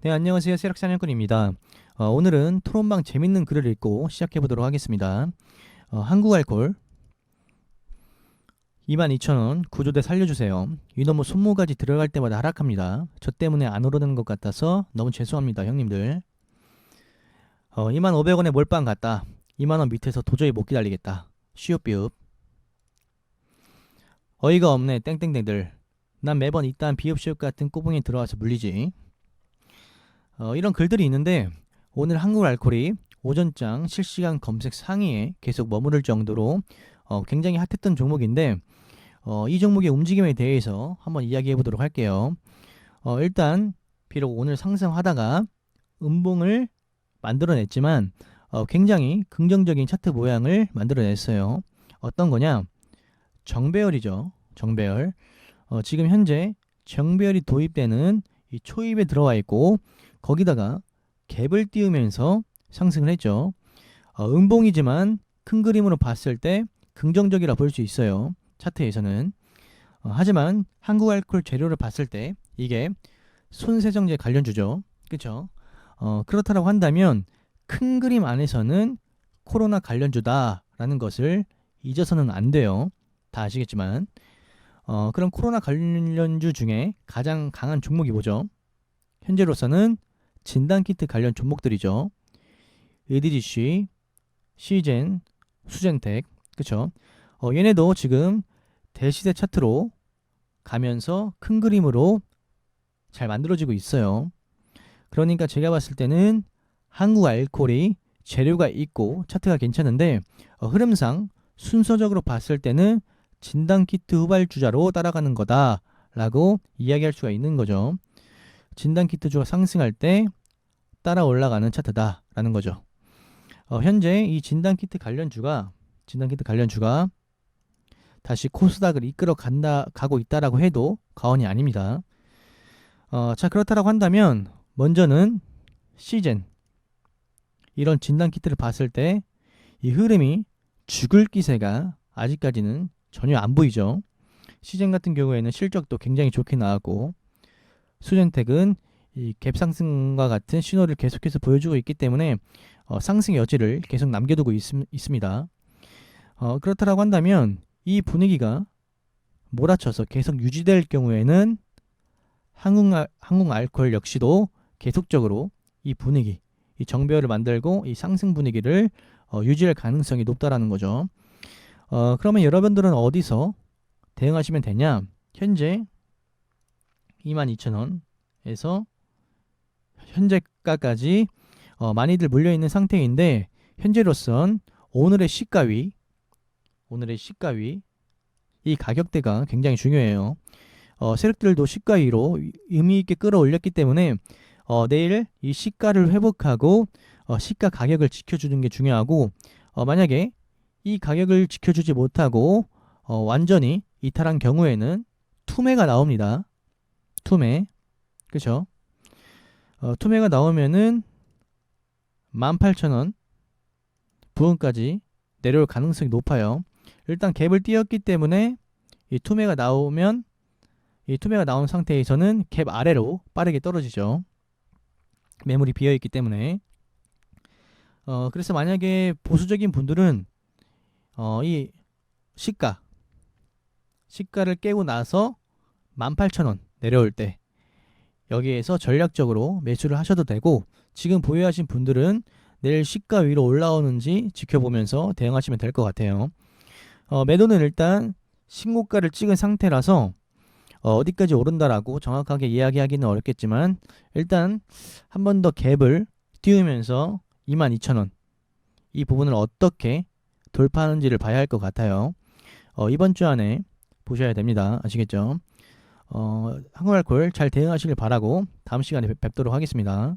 네, 안녕하세요. 세력사냥꾼입니다. 어, 오늘은 토론방 재밌는 글을 읽고 시작해 보도록 하겠습니다. 어, 한국 알콜 22,000원 구조대 살려주세요. 이놈의 손모가지 들어갈 때마다 하락합니다. 저 때문에 안 오르는 것 같아서 너무 죄송합니다, 형님들. 어, 25,000원에 몰빵 갔다. 2만원 밑에서 도저히 못 기다리겠다. 쉬옵비읍. 어이가 없네, 땡땡땡들. 난 매번 이딴 비읍시읍 같은 꼬붕에 들어와서 물리지. 어, 이런 글들이 있는데 오늘 한국 알콜이 오전장 실시간 검색 상위에 계속 머무를 정도로 어, 굉장히 핫했던 종목인데 어, 이 종목의 움직임에 대해서 한번 이야기해 보도록 할게요. 어, 일단 비록 오늘 상승하다가 음봉을 만들어냈지만 어, 굉장히 긍정적인 차트 모양을 만들어냈어요. 어떤 거냐? 정배열이죠. 정배열. 어, 지금 현재 정배열이 도입되는 이 초입에 들어와 있고 거기다가 갭을 띄우면서 상승을 했죠. 어, 음봉이지만 큰 그림으로 봤을 때 긍정적이라 볼 수 있어요. 차트에서는. 어, 하지만 한국 알콜 재료를 봤을 때 이게 손세정제 관련주죠. 그렇죠? 어, 그렇다고 한다면 큰 그림 안에서는 코로나 관련주다라는 것을 잊어서는 안 돼요. 다 아시겠지만 어, 그런 코로나 관련주 중에 가장 강한 종목이 뭐죠? 현재로서는 진단키트 관련 종목들이죠. EDGC, 시젠, 수젠텍, 그쵸? 어, 얘네도 지금 대시대 차트로 가면서 큰 그림으로 잘 만들어지고 있어요. 그러니까 제가 봤을 때는 한국 알콜이 재료가 있고 차트가 괜찮은데 어, 흐름상 순서적으로 봤을 때는 진단키트 후발주자로 따라가는 거다 라고 이야기할 수가 있는 거죠. 진단키트주가 상승할 때 따라 올라가는 차트다 라는 거죠. 어, 현재 이 진단키트 관련주가 진단키트 관련주가 다시 코스닥을 이끌어 간다 가고 있다라고 해도 과언이 아닙니다. 어, 자 그렇다라고 한다면 먼저는 시젠 이런 진단 키트를 봤을 때 이 흐름이 죽을 기세가 아직까지는 전혀 안 보이죠. 시젠 같은 경우에는 실적도 굉장히 좋게 나왔고 수젠텍은 이 갭상승과 같은 신호를 계속해서 보여주고 있기 때문에 어, 상승 여지를 계속 남겨두고 있, 있습니다. 어, 그렇다고 한다면 이 분위기가 몰아쳐서 계속 유지될 경우에는 한국, 알, 한국 알콜 역시도 계속적으로 이 분위기, 이 정배열을 만들고 이 상승 분위기를 어, 유지할 가능성이 높다라는 거죠. 어, 그러면 여러분들은 어디서 대응하시면 되냐? 현재 22,000원에서 현재가까지 어, 많이들 물려 있는 상태인데 현재로선 오늘의 시가위 오늘의 시가위 이 가격대가 굉장히 중요해요. 어, 세력들도 시가위로 의미 있게 끌어올렸기 때문에 어, 내일 이 시가를 회복하고 어, 시가 가격을 지켜주는 게 중요하고 어, 만약에 이 가격을 지켜주지 못하고 어, 완전히 이탈한 경우에는 투매가 나옵니다. 투매. 그죠? 어, 투매가 나오면은 18,000원 부근까지 내려올 가능성이 높아요. 일단 갭을 띄었기 때문에 이 투매가 나오면 이 투매가 나온 상태에서는 갭 아래로 빠르게 떨어지죠. 매물이 비어 있기 때문에 어 그래서 만약에 보수적인 분들은 어 이 시가 시가를 깨고 나서 18,000원 내려올 때 여기에서 전략적으로 매수를 하셔도 되고 지금 보유하신 분들은 내일 시가 위로 올라오는지 지켜보면서 대응하시면 될 것 같아요. 어, 매도는 일단 신고가를 찍은 상태라서 어, 디까지 오른다라고 정확하게 이야기하기는 어렵겠지만 일단 한 번 더 갭을 띄우면서 22,000원 이 부분을 어떻게 돌파하는지를 봐야 할 것 같아요. 어, 이번 주 안에 보셔야 됩니다. 아시겠죠? 어, 한국알콜 잘 대응하시길 바라고 다음 시간에 뵙도록 하겠습니다.